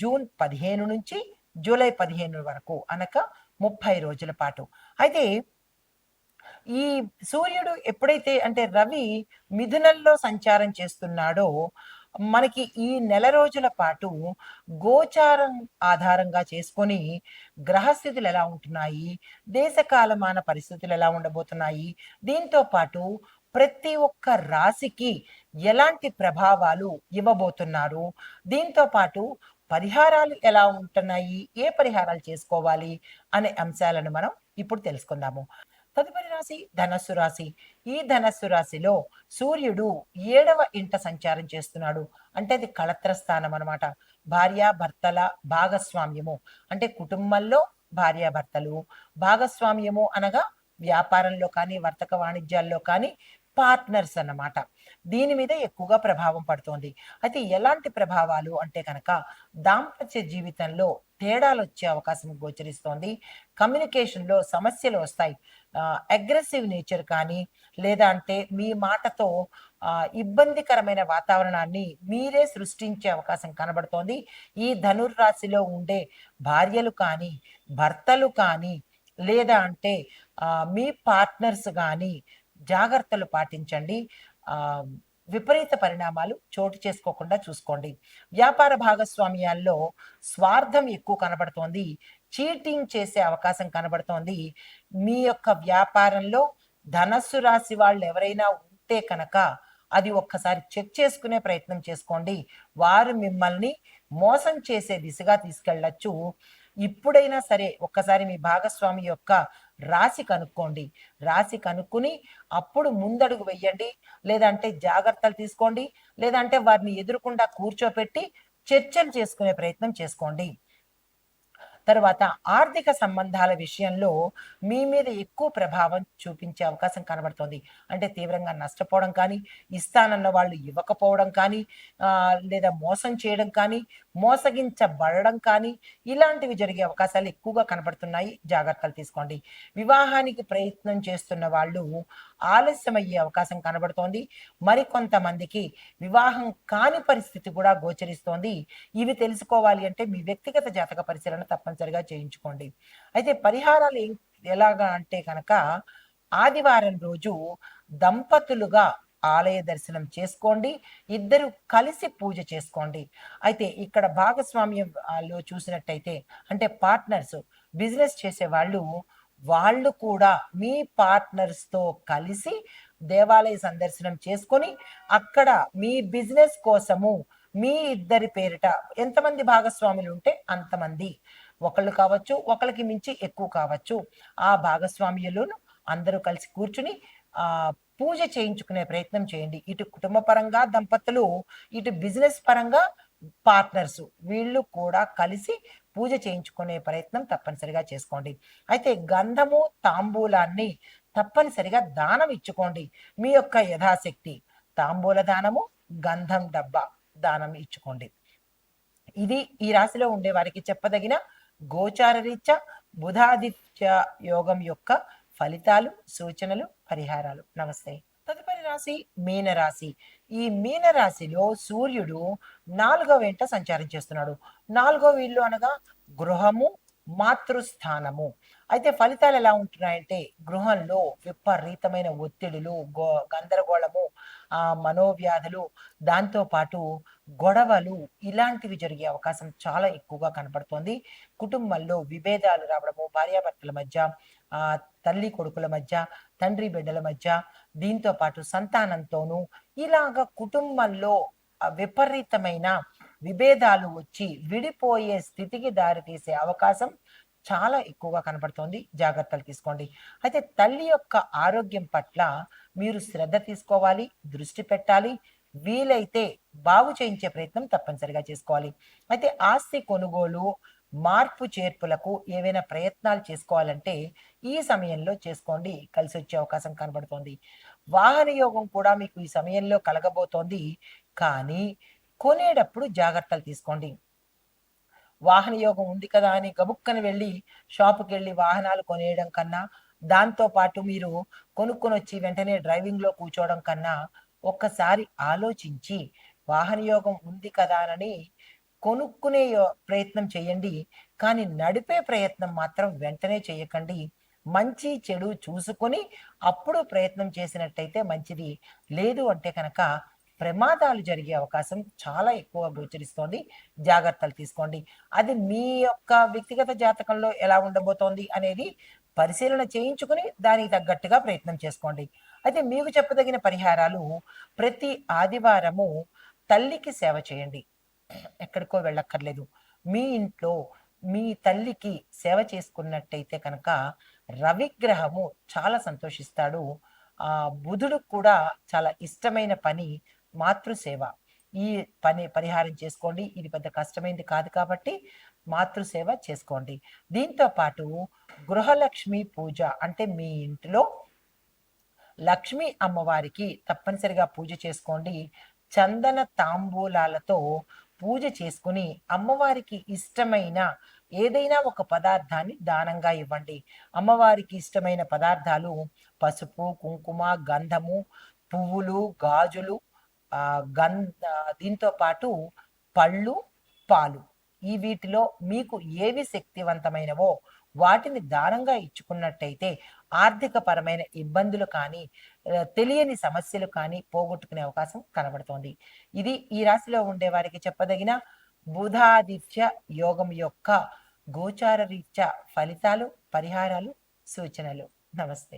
June పదిహేను నుంచి July పదిహేను వరకు అనగా ముప్పై రోజుల పాటు. అయితే ఈ సూర్యుడు ఎప్పుడైతే అంటే రవి మిథునంలో సంచారం చేస్తున్నాడో మనకి ఈ నెల రోజుల పాటు గోచారం ఆధారంగా చేసుకొని గ్రహస్థితులు ఎలా ఉంటున్నాయి దేశకాలమాన పరిస్థితులు ఎలా ఉండబోతున్నాయి దీంతో పాటు ప్రతి ఒక్క రాశికి ఎలాంటి ప్రభావాలు ఇవ్వబోతున్నారు? దీంతో పాటు పరిహారాలు ఎలా ఉంటున్నాయి? ఏ పరిహారాలు చేసుకోవాలి? అనే అంశాలను మనం ఇప్పుడు తెలుసుకుందాము. తదుపరి రాశి ధనస్సు రాశి. ఈ ధనస్సు రాశిలో సూర్యుడు ఏడవ ఇంట సంచారం చేస్తున్నాడు. అంటే అది కళత్ర స్థానం అనమాట భార్య భర్తల భాగస్వామ్యము. అంటే కుటుంబంలో భార్యాభర్తలు భాగస్వామ్యము అనగా వ్యాపారంలో కానీ వర్తక వాణిజ్యాల్లో కానీ పార్ట్నర్స్ అన్నమాట. దీని మీద ఎక్కువగా ప్రభావం పడుతోంది. అయితే ఎలాంటి ప్రభావాలు అంటే కనుక దాంపత్య జీవితంలో తేడాలు వచ్చే అవకాశం గోచరిస్తోంది. కమ్యూనికేషన్లో సమస్యలు వస్తాయి. అగ్రెసివ్ నేచర్ కానీ లేదా అంటే మీ మాటతో ఇబ్బందికరమైన వాతావరణాన్ని మీరే సృష్టించే అవకాశం కనబడుతోంది. ఈ ధనుర్రాశిలో ఉండే భార్యలు కానీ భర్తలు కానీ లేదా అంటే మీ పార్ట్నర్స్ కానీ జాగ్రత్తలు పాటించండి. విపరీత పరిణామాలు చోటు చేసుకోకుండా చూసుకోండి. వ్యాపార భాగస్వామ్యాల్లో స్వార్థం ఎక్కువ కనబడుతోంది. చీటింగ్ చేసే అవకాశం కనబడుతోంది. మీ యొక్క వ్యాపారంలో ధనస్సు రాశి వాళ్ళు ఎవరైనా ఉంటే కనుక అది ఒక్కసారి చెక్ చేసుకునే ప్రయత్నం చేసుకోండి. వారు మిమ్మల్ని మోసం చేసే దిశగా తీసుకెళ్ళచ్చు. ఇప్పుడైనా సరే ఒక్కసారి మీ భాగస్వామి యొక్క రాశి కనుక్కోండి. రాశి కనుక్కుని అప్పుడు ముందడుగు వెయ్యండి లేదంటే జాగ్రత్తలు తీసుకోండి. లేదంటే వారిని ఎదురుకుండా కూర్చోపెట్టి చర్చలు చేసుకునే ప్రయత్నం చేసుకోండి. తర్వాత ఆర్థిక సంబంధాల విషయంలో మీ మీద ఎక్కువ ప్రభావం చూపించే అవకాశం కనబడుతోంది. అంటే తీవ్రంగా నష్టపోవడం కానీ ఇస్తానన్న వాళ్ళు ఇవ్వకపోవడం కానీ లేదా మోసం చేయడం కానీ మోసగించబడడం కానీ ఇలాంటివి జరిగే అవకాశాలు ఎక్కువగా కనబడుతున్నాయి. జాగ్రత్తలు తీసుకోండి. వివాహానికి ప్రయత్నం చేస్తున్న వాళ్ళు ఆలస్యమయ్యే అవకాశం కనబడుతోంది. మరికొంతమందికి వివాహం కాని పరిస్థితి కూడా గోచరిస్తోంది. ఇవి తెలుసుకోవాలి అంటే మీ వ్యక్తిగత జాతక పరిశీలన తప్పనిసరిగా చేయించుకోండి. అయితే పరిహారాలు ఎలాగా అంటే కనుక ఆదివారం రోజు దంపతులుగా ఆలయ దర్శనం చేసుకోండి. ఇద్దరు కలిసి పూజ చేసుకోండి. అయితే ఇక్కడ భాగస్వామ్యంలో చూసినట్టయితే అంటే పార్ట్నర్స్ బిజినెస్ చేసే వాళ్ళు వాళ్ళు కూడా మీ పార్ట్నర్స్తో కలిసి దేవాలయ సందర్శనం చేసుకొని అక్కడ మీ బిజినెస్ కోసము మీ ఇద్దరి పేరిట ఎంతమంది భాగస్వాములు ఉంటే అంతమంది. ఒకళ్ళు కావచ్చు ఒకరికి మించి ఎక్కువ కావచ్చు. ఆ భాగస్వామ్యులను అందరూ కలిసి కూర్చుని ఆ పూజ చేయించుకునే ప్రయత్నం చేయండి. ఇటు కుటుంబ పరంగా దంపతులు ఇటు బిజినెస్ పరంగా పార్ట్నర్స్ వీళ్ళు కూడా కలిసి పూజ చేయించుకునే ప్రయత్నం తప్పనిసరిగా చేసుకోండి. అయితే గంధము తాంబూలాన్ని తప్పనిసరిగా దానం ఇచ్చుకోండి. మీ యొక్క యథాశక్తి తాంబూల దానము గంధం డబ్బా దానం ఇచ్చుకోండి. ఇది ఈ రాశిలో ఉండే వారికి చెప్పదగిన గోచారరీత్యా బుధాదిత్య యోగం యొక్క ఫలితాలు సూచనలు పరిహారాలు. నమస్తే. తదుపరి రాశి మీనరాశి. ఈ మీనరాశిలో సూర్యుడు నాలుగవ వెంట సంచారం చేస్తున్నాడు. నాలుగో వీళ్ళు అనగా గృహము మాతృస్థానము. అయితే ఫలితాలు ఎలా ఉంటున్నాయంటే గృహంలో విపరీతమైన ఒత్తిడులు గో గందరగోళము ఆ మనోవ్యాధులు దాంతో పాటు గొడవలు ఇలాంటివి జరిగే అవకాశం చాలా ఎక్కువగా కనపడుతోంది. కుటుంబంలో విభేదాలు రావడము భార్యాభర్తల మధ్య ఆ తల్లి కొడుకుల మధ్య తండ్రి బిడ్డల మధ్య దీంతో పాటు సంతానంతోనూ ఇలాగ కుటుంబంలో విపరీతమైన విభేదాలు వచ్చి విడిపోయే స్థితికి దారితీసే అవకాశం చాలా ఎక్కువగా కనబడుతోంది జాగ్రత్తలు తీసుకోండి. అయితే తల్లి యొక్క ఆరోగ్యం పట్ల మీరు శ్రద్ధ తీసుకోవాలి దృష్టి పెట్టాలి. వీలైతే బాగు చేయించే ప్రయత్నం తప్పనిసరిగా చేసుకోవాలి. అయితే ఆస్తి కొనుగోలు మార్పు చేర్పులకు ఏవైనా ప్రయత్నాలు చేసుకోవాలంటే ఈ సమయంలో చేసుకోండి. కలిసి వచ్చే అవకాశం కనబడుతోంది. వాహన యోగం కూడా మీకు ఈ సమయంలో కలగబోతోంది. కానీ కొనేటప్పుడు జాగ్రత్తలు తీసుకోండి. వాహన యోగం ఉంది కదా అని గబుక్కని వెళ్ళి షాపుకి వెళ్ళి వాహనాలు కొనేయడం కన్నా దాంతో పాటు మీరు కొనుక్కొని వచ్చి వెంటనే డ్రైవింగ్లో కూర్చోవడం కన్నా ఒక్కసారి ఆలోచించి వాహనయోగం ఉంది కదా అని కొనుక్కునే యో- ప్రయత్నం చేయండి. కానీ నడిపే ప్రయత్నం మాత్రం వెంటనే చేయకండి. మంచి చెడు చూసుకొని అప్పుడు ప్రయత్నం చేసినట్టయితే మంచిది. లేదు అంటే కనుక ప్రమాదాలు జరిగే అవకాశం చాలా ఎక్కువ గోచరిస్తోంది. జాగ్రత్తలు తీసుకోండి. అది మీ యొక్క వ్యక్తిగత జాతకంలో ఎలా ఉండబోతోంది అనేది పరిశీలన చేయించుకుని దానికి తగ్గట్టుగా ప్రయత్నం చేసుకోండి. అయితే మీకు చెప్పదగిన పరిహారాలు ప్రతి ఆదివారము తల్లికి సేవ చేయండి. ఎక్కడికో వెళ్ళక్కర్లేదు. మీ ఇంట్లో మీ తల్లికి సేవ చేసుకున్నట్టయితే కనుక రవిగ్రహము చాలా సంతోషిస్తాడు. ఆ బుధుడు కూడా చాలా ఇష్టమైన పని మాతృసేవ. ఈ పని పరిహారం చేసుకోండి. ఇది పెద్ద కష్టమైంది కాదు కాబట్టి మాతృసేవ చేసుకోండి. దీంతో పాటు గృహలక్ష్మి పూజ అంటే మీ ఇంటిలో లక్ష్మీ అమ్మవారికి తప్పనిసరిగా పూజ చేసుకోండి. చందన తాంబూలాలతో పూజ చేసుకుని అమ్మవారికి ఇష్టమైన ఏదైనా ఒక పదార్థాన్ని దానంగా ఇవ్వండి. అమ్మవారికి ఇష్టమైన పదార్థాలు పసుపు కుంకుమ గంధము పువ్వులు గాజులు ఆ గంధ దీంతో పాటు పళ్ళు పాలు. ఈ వీటిలో మీకు ఏవి శక్తివంతమైనవో వాటిని దానంగా ఇచ్చుకున్నట్టయితే ఆర్థిక పరమైన ఇబ్బందులు కానీ తెలియని సమస్యలు కానీ పోగొట్టుకునే అవకాశం కనబడుతోంది. ఇది ఈ రాశిలో ఉండే వారికి చెప్పదగిన బుధాదిత్య యోగం యొక్క గోచార రీత్యా ఫలితాలు పరిహారాలు సూచనలు. నమస్తే.